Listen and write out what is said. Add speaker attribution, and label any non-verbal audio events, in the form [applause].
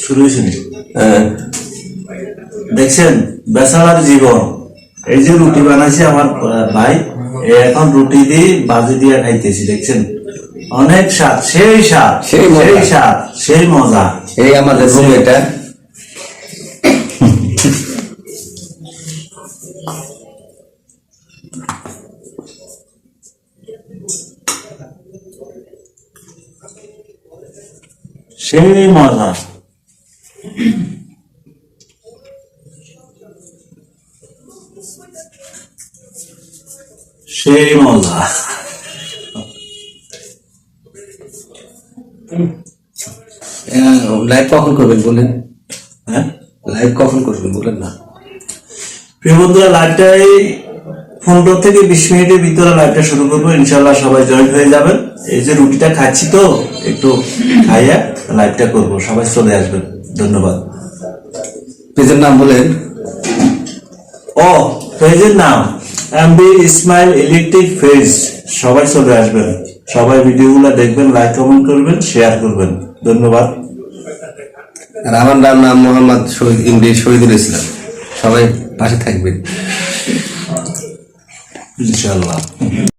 Speaker 1: শুরু?
Speaker 2: হ্যাঁ।
Speaker 1: দেখছেন বেসালার জীবন। এই যে রুটি বানাইছে আমার ভাই এখন রুটি দিয়ে বাজি দিয়ে খাইতেছি দেখছেন? অনেক স্বাদ সেই স্বাদ।
Speaker 2: সেই
Speaker 1: স্বাদ সেই মজা।
Speaker 2: এই আমাদের রুম এটা। [laughs]
Speaker 1: সেই মজা। সেই মজা।
Speaker 2: লাইভ কখন করবেন বলেন
Speaker 1: হ্যাঁ?
Speaker 2: লাইভ কখন করবেন বলেন না?
Speaker 1: প্রিয় বন্ধুরা লাইভটাই পনেরো থেকে বিশ মিনিটের ভিতরে লাইভটা শুরু করব ইনশাল্লাহ সবাই জয়েন হয়ে যাবেন। এই যে রুটিটা খাচ্ছি তো একটু খাইয়া লাইভটা করব সবাই চলে আসবেন। ধন্যবাদ।
Speaker 2: পেজের নাম বলেন।
Speaker 1: ও পেজের নাম এমবি ইসমাইল ইলেকট্রিক ফেজ সবাই চলে আসবেন। সবাই ভিডিওগুলো দেখবেন লাইক কমেন্ট করবেন শেয়ার করবেন। ধন্যবাদ।
Speaker 2: আর আমার নাম মোহাম্মদ শহীদ ইমরি শহীদুল ইসলাম। সবাই পাশে থাকবেন।
Speaker 1: ইনশাল্লাহ